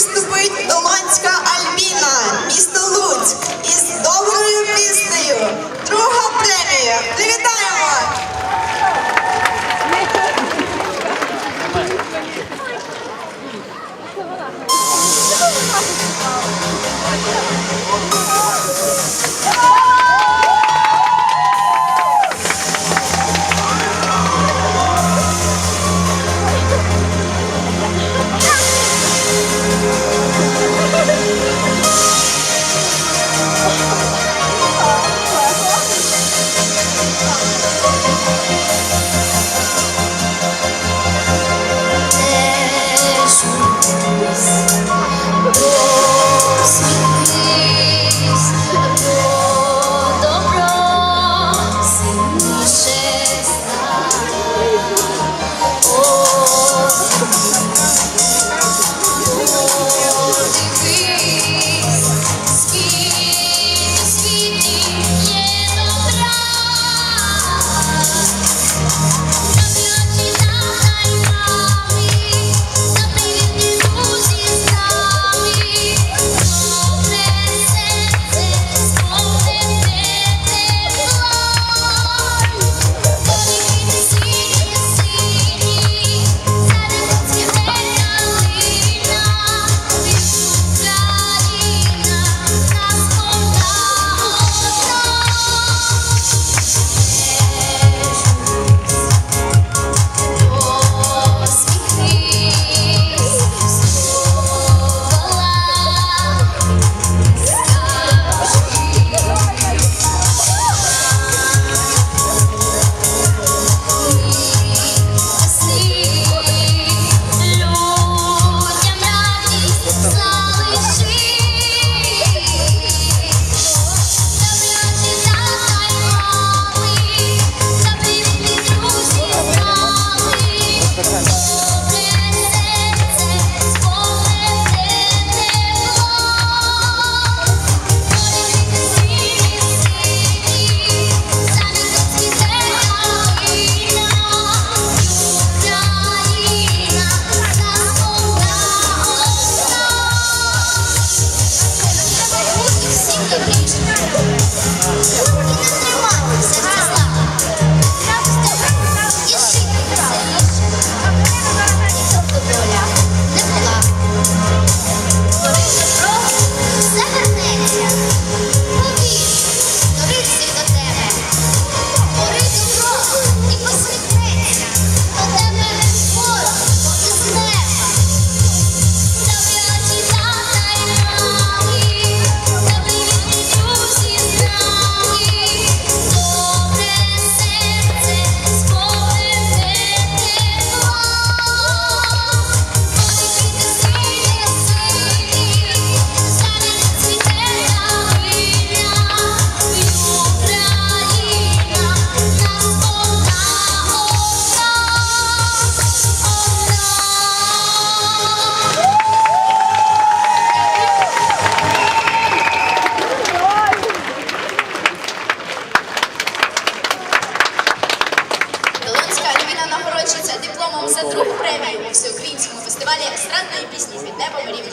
виступи. визначився дипломом за другу премію у всеукраїнському фестивалі естрадної пісні під небом рівні.